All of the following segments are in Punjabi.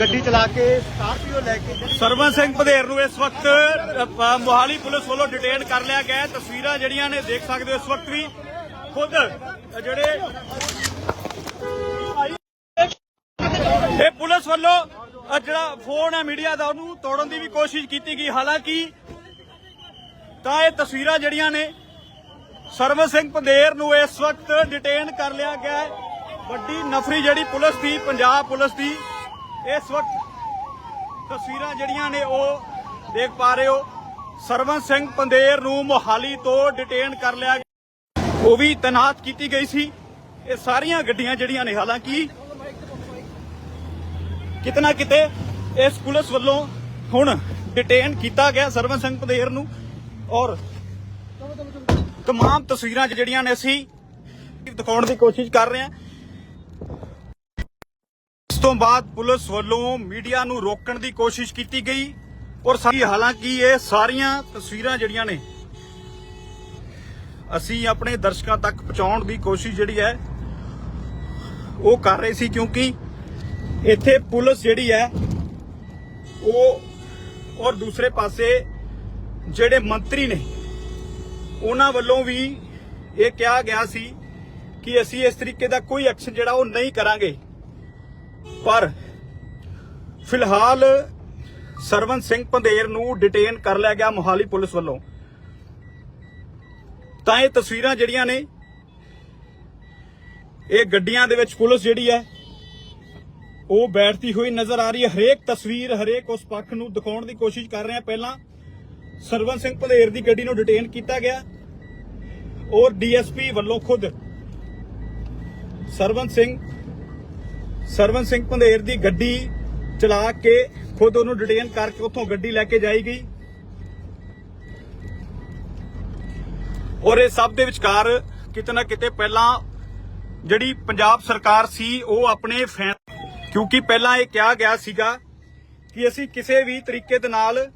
ਗੱਡੀ ਚਲਾ ਕੇ ਸਕਾਰਪੀਓ ਲੈ ਕੇ ਸਰਵਨ ਸਿੰਘ ਭਦੇਰ ਨੂੰ ਇਸ ਵਕਤ ਮੋਹਾਲੀ ਪੁਲਿਸ ਵੱਲੋਂ ਡਿਟੇਨ ਕਰ ਲਿਆ ਗਿਆ ਹੈ। ਤਸਵੀਰਾਂ ਜਿਹੜੀਆਂ ਨੇ ਦੇਖ ਸਕਦੇ ਹੋ ਇਸ ਵਕਤ ਵੀ। ਖੁਦ ਜਿਹੜੇ ਇਹ ਪੁਲਿਸ ਵੱਲੋਂ ਜਿਹੜਾ ਫੋਨ ਹੈ ਮੀਡੀਆ ਦਾ, ਉਹਨੂੰ ਤੋੜਨ ਦੀ ਵੀ ਕੋਸ਼ਿਸ਼ ਕੀਤੀ ਗਈ। ਹਾਲਾਂਕਿ, ਤਾਂ ਇਹ ਤਸਵੀਰਾਂ ਜਿਹੜੀਆਂ ਨੇ ਸਰਵਨ ਸਿੰਘ ਪੰਦੇਰ ਨੂੰ ਇਸ ਵਕਤ ਡਿਟੇਨ ਕਰ ਲਿਆ ਗਿਆ ਹੈ। ਵੱਡੀ ਨਫਰੀ ਜਿਹੜੀ ਪੁਲਿਸ ਦੀ, ਪੰਜਾਬ ਪੁਲਿਸ ਦੀ ਇਸ ਵਕਤ ਤਸਵੀਰਾਂ ਜਿਹੜੀਆਂ ਨੇ ਉਹ ਦੇਖ ਪਾ ਰਹੇ ਹੋ। ਸਰਵਨ ਸਿੰਘ ਪੰਦੇਰ ਨੂੰ ਮੋਹਾਲੀ ਤੋਂ ਡਿਟੇਨ ਕਰ ਲਿਆ ਗਿਆ। ਉਹ ਵੀ ਤੈਨਾਤ ਕੀਤੀ ਗਈ ਸੀ। ਇਹ ਸਾਰੀਆਂ ਗੱਡੀਆਂ ਜਿਹੜੀਆਂ ਨੇ, ਹਾਲਾਂਕਿ ਕਿਤਨਾ ਕਿਤੇ ਇਸ ਪੁਲਿਸ ਵੱਲੋਂ ਹੁਣ ਡਿਟੇਨ ਕੀਤਾ ਗਿਆ ਸਰਵਨ ਸਿੰਘ ਪੰਦੇਰ ਨੂੰ। ਔਰ ਤਮਾਮ ਤਸਵੀਰਾਂ ਜਿਹੜੀਆਂ ਨੇ ਅਸੀਂ ਦਿਖਾਉਣ ਦੀ ਕੋਸ਼ਿਸ਼ ਕਰ ਰਹੇ ਹਾਂ। ਤੋਂ ਬਾਅਦ ਪੁਲਿਸ ਵੱਲੋਂ ਮੀਡੀਆ ਨੂੰ ਰੋਕਣ ਦੀ ਕੋਸ਼ਿਸ਼ ਕੀਤੀ ਗਈ ਔਰ ਸਾਰੀ ਹਾਲਾਂਕਿ ਇਹ ਸਾਰੀਆਂ ਤਸਵੀਰਾਂ ਜਿਹੜੀਆਂ ਨੇ, ਅਸੀਂ ਆਪਣੇ ਦਰਸ਼ਕਾਂ ਤੱਕ ਪਹੁੰਚਾਉਣ ਦੀ ਕੋਸ਼ਿਸ਼ ਜਿਹੜੀ ਹੈ, ਉਹ ਕਰ ਰਹੇ ਸੀ ਕਿਉਂਕਿ ਇੱਥੇ ਪੁਲਿਸ ਜਿਹੜੀ ਹੈ, ਉਹ ਔਰ ਦੂਸਰੇ ਪਾਸੇ ਜਿਹੜੇ ਮੰਤਰੀ ਨੇ, ਉਹਨਾਂ ਵੱਲੋਂ ਵੀ ਇਹ ਕਿਹਾ ਗਿਆ ਸੀ ਕਿ ਅਸੀਂ ਇਸ ਤਰੀਕੇ ਦਾ ਕੋਈ ਐਕਸ਼ਨ ਜਿਹੜਾ ਉਹ ਨਹੀਂ ਕਰਾਂਗੇ। ਪਰ ਫਿਲਹਾਲ ਸਰਵਨ ਸਿੰਘ ਪੰਦੇਰ ਨੂੰ ਡਿਟੇਨ ਕਰ ਲਿਆ ਗਿਆ ਮੋਹਾਲੀ ਪੁਲਿਸ ਵੱਲੋਂ। ਤਾਂ ਇਹ ਤਸਵੀਰਾਂ ਜਿਹੜੀਆਂ ਨੇ, ਇਹ ਗੱਡੀਆਂ ਦੇ ਵਿੱਚ ਪੁਲਿਸ ਜਿਹੜੀ ਹੈ, ਉਹ ਬੈਠਦੀ ਹੋਈ ਨਜ਼ਰ ਆ ਰਹੀ ਹੈ। ਹਰੇਕ ਤਸਵੀਰ, ਹਰੇਕ ਉਸ ਪੱਖ ਨੂੰ ਦਿਖਾਉਣ ਦੀ ਕੋਸ਼ਿਸ਼ ਕਰ ਰਹੇ। ਹਾਂ ਪਹਿਲਾਂ ਸਰਵਨ ਸਿੰਘ ਪੰਦੇਰ ਦੀ ਗੱਡੀ ਨੂੰ ਡਿਟੇਨ ਕੀਤਾ ਗਿਆ ਔਰ ਡੀਐਸਪੀ ਵੱਲੋਂ ਖੁਦ ਸਰਵਨ ਸਿੰਘ ਸਰਵਨ ਸਿੰਘ ਪੰਦੇਰ ਦੀ ਗੱਡੀ ਚਲਾ ਕੇ ਖੁਦ ਉਹਨੂੰ ਡਿਟੇਨ ਕਰਕੇ ਉੱਥੋਂ ਗੱਡੀ ਲੈ ਕੇ ਜਾਈ ਗਈ। ਔਰ ਇਹ ਸਭ ਦੇ ਵਿਚਕਾਰ ਕਿਤੇ ਨਾ ਕਿਤੇ ਪਹਿਲਾਂ ਜਿਹੜੀ ਪੰਜਾਬ ਸਰਕਾਰ ਸੀ, ਉਹ ਆਪਣੇ ਫੈਨ ਕਿਉਂਕਿ ਪਹਿਲਾਂ ਇਹ ਕਿਹਾ ਗਿਆ ਸੀਗਾ ਕਿ ਅਸੀਂ ਕਿਸੇ ਵੀ ਤਰੀਕੇ ਦੇ ਨਾਲ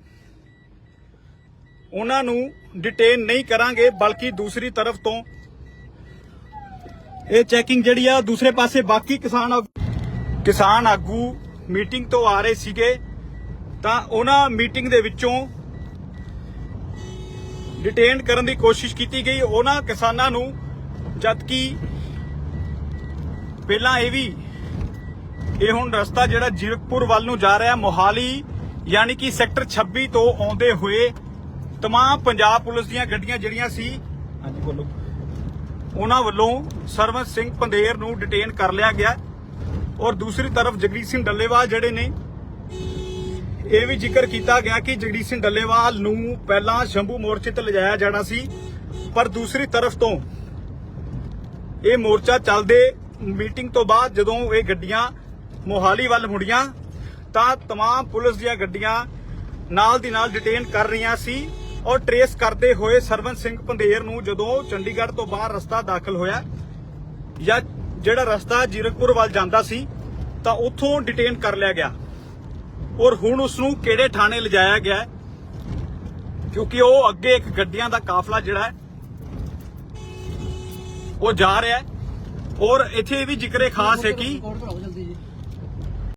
ਉਹਨਾਂ ਨੂੰ ਡਿਟੇਨ ਨਹੀਂ ਕਰਾਂਗੇ, ਬਲਕਿ ਦੂਸਰੀ ਤਰਫ ਤੋਂ ਇਹ ਚੈਕਿੰਗ ਜਿਹੜੀ ਆ, ਦੂਸਰੇ ਪਾਸੇ ਬਾਕੀ ਕਿਸਾਨ ਕਿਸਾਨ ਆਗੂ ਮੀਟਿੰਗ ਤੋਂ ਆ ਰਹੇ ਸੀਗੇ ਤਾਂ ਉਹਨਾਂ ਮੀਟਿੰਗ ਦੇ ਵਿੱਚੋਂ ਡਿਟੇਨ ਕਰਨ ਦੀ ਕੋਸ਼ਿਸ਼ ਕੀਤੀ ਗਈ। ਉਹਨਾਂ ਕਿਸਾਨਾਂ ਨੂੰ ਜਦ ਕਿ ਪਹਿਲਾਂ ਇਹ ਵੀ ਇਹ ਹੁਣ ਰਸਤਾ ਜਿਹੜਾ ਜੀਰਕਪੁਰ ਵੱਲ ਨੂੰ ਜਾ ਰਿਹਾ ਮੋਹਾਲੀ ਯਾਨੀ ਕਿ ਸੈਕਟਰ 26 ਤੋਂ ਆਉਂਦੇ ਹੋਏ ਤਮਾਮ ਪੰਜਾਬ ਪੁਲਿਸ ਦੀਆਂ ਗੱਡੀਆਂ ਜਿਹੜੀਆਂ ਸੀ ਹਾਂਜੀ ਬੋਲੋ। ਉਹਨਾਂ ਵੱਲੋਂ ਸਰਵਨ ਸਿੰਘ ਪੰਦੇਰ ਨੂੰ ਡਿਟੇਨ ਕਰ ਲਿਆ ਗਿਆ। ਔਰ ਦੂਸਰੀ ਤਰਫ ਜਗਦੀਪ ਸਿੰਘ ਡੱਲੇਵਾਲ ਜਿਹੜੇ ਨੇ ਇਹ ਵੀ ਜ਼ਿਕਰ ਕੀਤਾ ਗਿਆ ਕਿ ਜਗਦੀਪ ਸਿੰਘ ਡੱਲੇਵਾਲ ਨੂੰ ਪਹਿਲਾਂ ਸ਼ੰਭੂ ਮੋਰਚੇ ਤੇ ਲਿਜਾਇਆ ਜਾਣਾ ਸੀ ਪਰ ਦੂਸਰੀ ਤਰਫ ਤੋਂ ਇਹ ਮੋਰਚਾ ਚੱਲਦੇ ਮੀਟਿੰਗ ਤੋਂ ਬਾਅਦ ਜਦੋਂ ਇਹ ਗੱਡੀਆਂ ਮੋਹਾਲੀ ਵੱਲ ਮੁੜੀਆਂ ਤਾਂ तमाम ਪੁਲਿਸ ਦੀਆਂ ਗੱਡੀਆਂ ਨਾਲ ਦੀ ਨਾਲ ਡਿਟੇਨ ਕਰ ਰਹੀਆਂ ਸੀ ਔਰ ਟਰੇਸ ਕਰਦੇ ਹੋਏ ਸਰਵਨ ਸਿੰਘ ਪੰਦੇਰ ਨੂੰ ਜਦੋਂ ਚੰਡੀਗੜ੍ਹ ਤੋਂ ਬਾਹਰ ਰਸਤਾ ਦਾਖਲ ਹੋਇਆ ਜਾਂ ਜਿਹੜਾ ਰਸਤਾ ਜੀਰਕਪੁਰ ਵੱਲ ਜਾਂਦਾ ਸੀ, ਤਾਂ ਉੱਥੋਂ ਡਿਟੇਨ ਕਰ ਲਿਆ ਗਿਆ। ਔਰ ਹੁਣ ਉਸ ਨੂੰ ਕਿਹੜੇ ਥਾਣੇ ਲਿਜਾਇਆ ਗਿਆ ਕਿਉਂਕਿ ਉਹ ਅੱਗੇ ਇੱਕ ਗੱਡੀਆਂ ਦਾ ਕਾਫਲਾ ਜਿਹੜਾ ਹੈ, ਉਹ ਜਾ ਰਿਹਾ ਹੈ। ਔਰ ਇੱਥੇ ਇਹ ਵੀ ਜ਼ਿਕਰੇ ਖਾਸ ਹੈ ਕਿ